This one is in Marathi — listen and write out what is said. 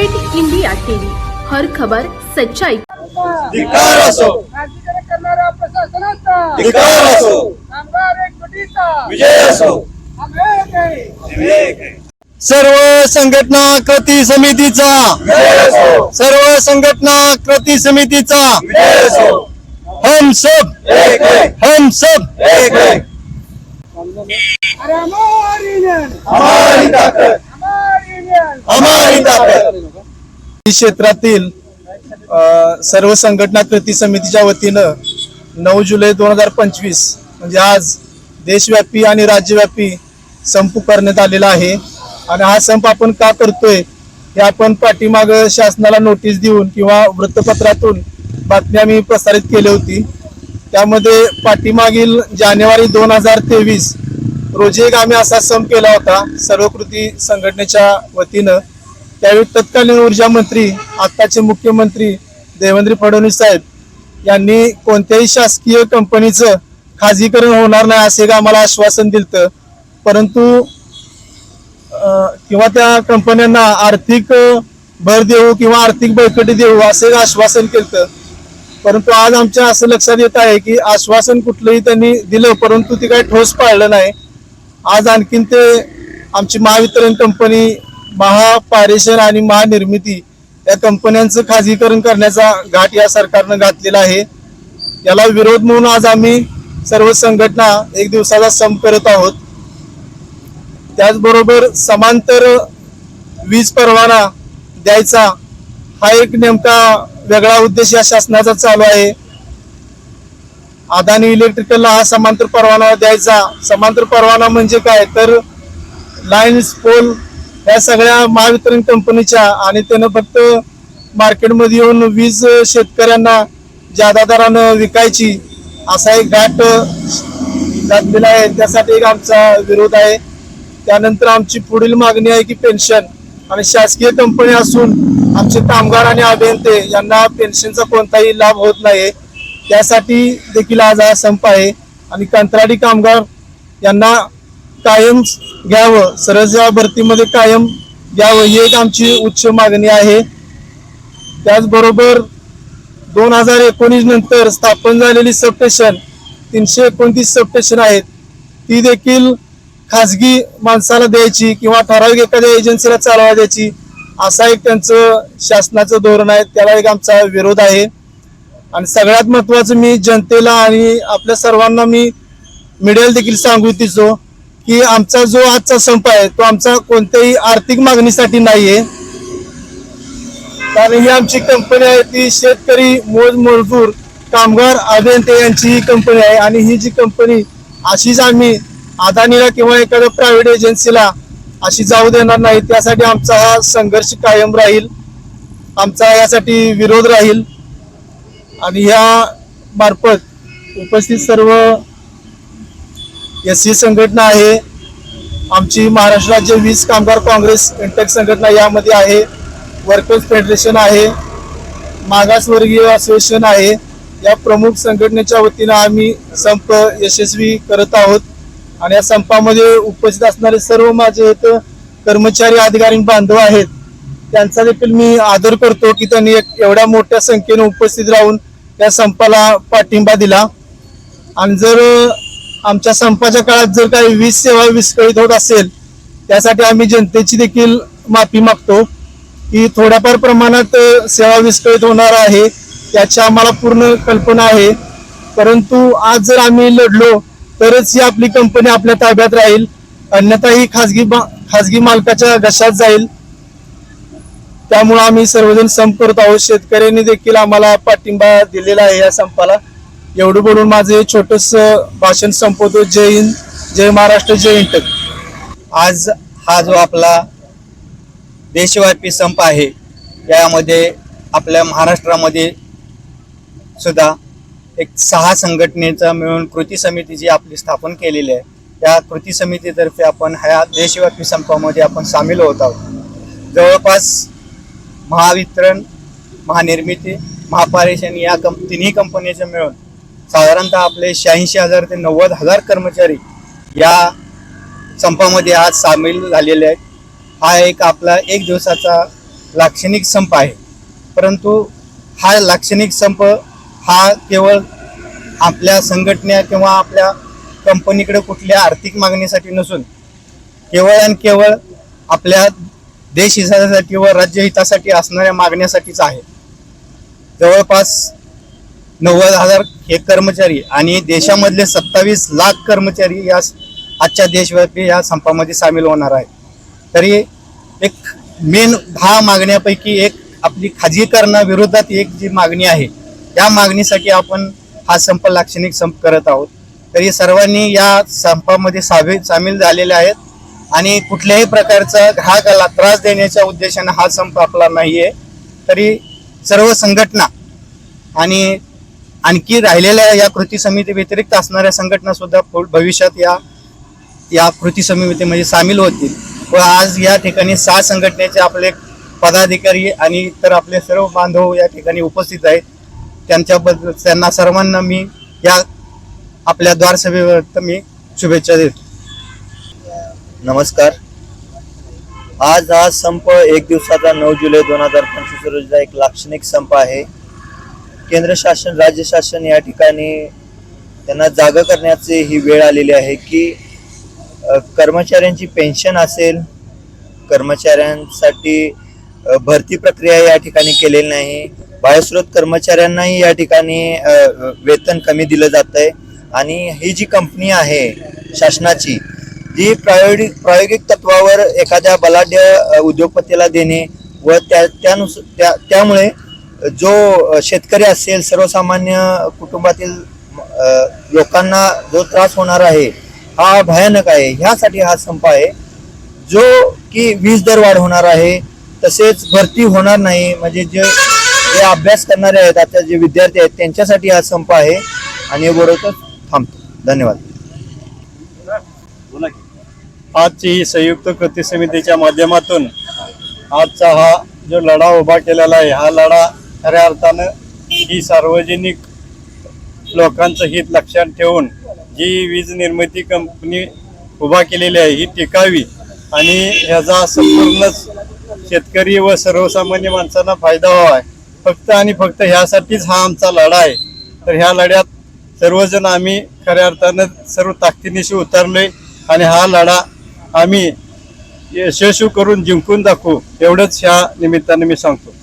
पेट इंडिया टीव्ही. हर खबर सच्चाई. धिक्कार असो. खाजगीकरण करणाऱ्या प्रशासनाचा धिक्कार असो. कामगार एकजुटीचा विजय असो. आम्ही एक आहे. सर्व संघटना कृती समितीचा. विजय असो. सर्व संघटना कृती समितीचा. विजय असो. हम सब. एक एक हम सब. एक एक अरे हमारी युनियन. हमारी ताकद हमारी युनियन हमारी ताकद क्षेत्रातील सर्व संघटना कृती समितीच्या वतीनं नऊ जुलै दोन हजार पंचवीस म्हणजे आज देशव्यापी आणि राज्यव्यापी संप करण्यात आलेला आहे. आणि हा संप आपण का करतोय हे आपण पाठीमाग शासनाला नोटीस देऊन किंवा वृत्तपत्रातून बातमी आम्ही प्रसारित केली होती. त्यामध्ये पाठीमागील जानेवारी दोन हजार तेवीस रोजी एक आम्ही असा संप केला होता सर्व कृती संघटनेच्या वतीनं. त्यावेळी तत्कालीन ऊर्जा मंत्री आत्ताचे मुख्यमंत्री देवेंद्र फडणवीस साहेब यांनी कोणत्याही शासकीय कंपनीचं खाजगीकरण होणार नाही असे एक आम्हाला आश्वासन दिलं परंतु किंवा त्या कंपन्यांना आर्थिक भर देऊ किंवा आर्थिक बळकटी देऊ असे आश्वासन केलं परंतु आज आमच्या असं लक्षात येत आहे की आश्वासन कुठलंही त्यांनी दिलं परंतु ते काही ठोस पाळलं नाही. आज आणखीन ते आमची महावितरण कंपनी महापारेषण आणि महानिर्मिती या कंपन्यांचं खाजगीकरण करण्याचा घाट या सरकारनं घातलेला आहे. याला विरोध म्हणून आज आम्ही सर्व संघटना एक दिवसाचा संप करत आहोत. त्याचबरोबर समांतर वीज परवाना द्यायचा हा एक नेमका वेगळा उद्देश या शासनाचा चालू आहे. अदानी इलेक्ट्रिकलला हा समांतर परवाना द्यायचा. समांतर परवाना म्हणजे काय? तर लाईन्स पोल या सगळ्या महावितरण कंपनीच्या आणि त्यानं फक्त मार्केटमध्ये येऊन वीज शेतकऱ्यांना जादा दरानं विकायची असा एक घाट घातलेला आहे. त्यासाठी एक आमचा विरोध आहे. त्यानंतर आमची पुढील मागणी आहे की पेन्शन आणि शासकीय कंपनी असून आमचे कामगार आणि अभियंते यांना पेन्शनचा कोणताही लाभ होत नाही. त्यासाठी देखील आज हा संप आहे आणि कंत्राटी कामगार यांना कायम घ्यावं. सरळ भरतीमध्ये कायम घ्यावं ही एक आमची उच्च मागणी आहे. त्याचबरोबर दोन हजार एकोणीस नंतर स्थापन झालेली सबस्टेशन तीनशे एकोणतीस सबस्टेशन आहेत. ती देखील खाजगी माणसाला द्यायची किंवा ठराविक एखाद्या एजन्सीला चालवा द्यायची असा एक त्यांचं शासनाचं धोरण आहे. त्याला एक आमचा विरोध आहे. आणि सगळ्यात महत्वाचं मी जनतेला आणि आपल्या सर्वांना मी मीडियाला देखील सांगू इच्छितो. की आमचा जो आजचा संप आहे तो आमचा कोणत्याही आर्थिक मागणीसाठी नाही आहे कारण ही आमची कंपनी आहे ती शेतकरी मोज मजदूर कामगार अभियंते यांची ही कंपनी आहे. आणि ही जी कंपनी अशीच आम्ही अदानीला किंवा एखाद्या प्रायव्हेट एजन्सीला अशी जाऊ देणार नाही. त्यासाठी आमचा हा संघर्ष कायम राहील. आमचा यासाठी विरोध राहील. आणि ह्या मार्फत उपस्थित सर्व एस सी संघटना आहे. आमची महाराष्ट्र राज्य वीज कामगार काँग्रेस इंटेक संघटना यामध्ये आहे. वर्कर्स फेडरेशन आहे. मागासवर्गीय असोसिएशन आहे. या प्रमुख संघटनेच्या वतीनं आम्ही संप यशस्वी करत आहोत. आणि या संपामध्ये उपस्थित असणारे सर्व माझे इथं कर्मचारी अधिकारी बांधव आहेत. त्यांचा देखील मी आदर करतो की त्यांनी एक एवढ्या मोठ्या संख्येने उपस्थित राहून या संपाला पाठिंबा दिला. आणि जर आमच्या संपाच्या काळात जर काही वीज सेवा विस्कळीत होत असेल त्यासाठी आम्ही जनतेची देखील माफी मागतो. की थोड्याफार प्रमाणात सेवा विस्कळीत होणार आहे याची आम्हाला पूर्ण कल्पना आहे. परंतु आज जर आम्ही लढलो तरच ही आपली कंपनी आपल्या ताब्यात राहील. अन्यथा ही खाजगी खाजगी मालकाच्या घशात जाईल. त्यामुळे आम्ही सर्वजण संप करत आहोत. शेतकऱ्यांनी देखील आम्हाला पाठिंबा दिलेला आहे या संपाला. एवढं बोलून माझे छोटस भाषण संपवतो. जय हिंद जय महाराष्ट्र जय इंटक आज हा जो आपला देशव्यापी संप आहे यामध्ये आपल्या महाराष्ट्रामध्ये सुद्धा एक सहा संघटनेचा मिळून कृती समिती जी आपली स्थापन केलेली आहे त्या कृती समितीतर्फे आपण ह्या देशव्यापी संपामध्ये आपण सामील होत आहोत. जवळपास महावितरण महानिर्मिती महापारेषण या कं तिन्ही कंपनीचे मिळून साधारणतः आपले शहाऐंशी हजार ते नव्वद हजार कर्मचारी या संपामध्ये आज सामील झालेले आहेत. हा एक आपला एक दिवसाचा लाक्षणिक संप आहे. परंतु हा लाक्षणिक संप हा केवळ आपल्या संघटना किंवा आपल्या कंपनीकडे कुठल्या आर्थिक मागणीसाठी नसून केवळ आणि केवळ आपल्या देश हितासाठी व राज्य हितासाठी असणाऱ्या मागण्यासाठीच आहे. जवळपास नव्वद हजार हे कर्मचारी आणि देशामधले सत्तावीस लाख कर्मचारी या आजच्या देशव्यापी या संपामध्ये सामील होणार आहेत. तरी एक मेन दहा मागण्यापैकी एक आपली खाजगीकरणाविरोधात एक जी मागणी आहे या मागणीसाठी आपण हा संप लाक्षणिक संप करत आहोत. तरी सर्वांनी या संपामध्ये सावे सामील झालेले आहेत आणि कुठल्याही प्रकारचा ग्राहकाला त्रास देण्याच्या उद्देशाने हा संप आपला नाही आहे तरी सर्व संघटना आणि आणखी राहिलेल्या या कृती समिती व्यतिरिक्त असणाऱ्या संघटना सुद्धा भविष्यात या या कृती समितीमध्ये सामील होतील. व आज या ठिकाणी सहा संघटनेचे आपले पदाधिकारी आणि इतर आपले सर्व बांधव या ठिकाणी उपस्थित आहेत. त्यांच्याबद्दल त्यांना सर्वांना मी या आपल्या द्वारसभेवर मी शुभेच्छा देतो. नमस्कार. आज हा संप एक दिवसाचा नऊ जुलै दोन हजार पंचवीस रोजीचा एक लाक्षणिक संप आहे. केंद्र शासन राज्य शासन या ठिकाणी त्यांना जागा करण्याची ही वेळ आलेली आहे की कर्मचाऱ्यांची पेन्शन असेल कर्मचाऱ्यांसाठी भरती प्रक्रिया या ठिकाणी केलेली नाही. बाळस्रोत कर्मचाऱ्यांनाही या ठिकाणी वेतन कमी दिलं जात आहे आणि ही जी कंपनी आहे शासनाची जी प्रायोगिक प्रायोगिक तत्वावर एखाद्या बलाढ्य उद्योगपतीला देणे व त्या त्यानुसार त्या त्यामुळे जो शेतकरी असेल सर्वसामान्य कुटुंबातील लोकांना जो त्रास होणार आहे हा भयानक आहे. ह्यासाठी हा संप आहे. जो की वीज दर वाढ होणार आहे. तसेच भरती होणार नाही. म्हणजे जे जे अभ्यास करणारे आहेत आता जे विद्यार्थी आहेत त्यांच्यासाठी हा संप आहे. आणि बरोबर थांबतो. धन्यवाद. आजची ही संयुक्त कृती समितीच्या माध्यमातून आजचा हा जो लढा उभा केलेला आहे हा लढा खऱ्या अर्थानं ही सार्वजनिक लोकांचं हित लक्षात ठेवून जी वीज निर्मिती कंपनी उभा केलेली आहे ही टिकावी आणि ह्याचा संपूर्णच शेतकरी व सर्वसामान्य माणसांना फायदा व्हावा. आहे फक्त आणि फक्त ह्यासाठीच हा आमचा लढा आहे. तर ह्या लढ्यात सर्वजण आम्ही खऱ्या अर्थानं सर्व ताकदीनिशी उतरलोय आणि हा लढा आम्ही यशस्वी करून जिंकून दाखवू एवढंच ह्या निमित्ताने मी सांगतो.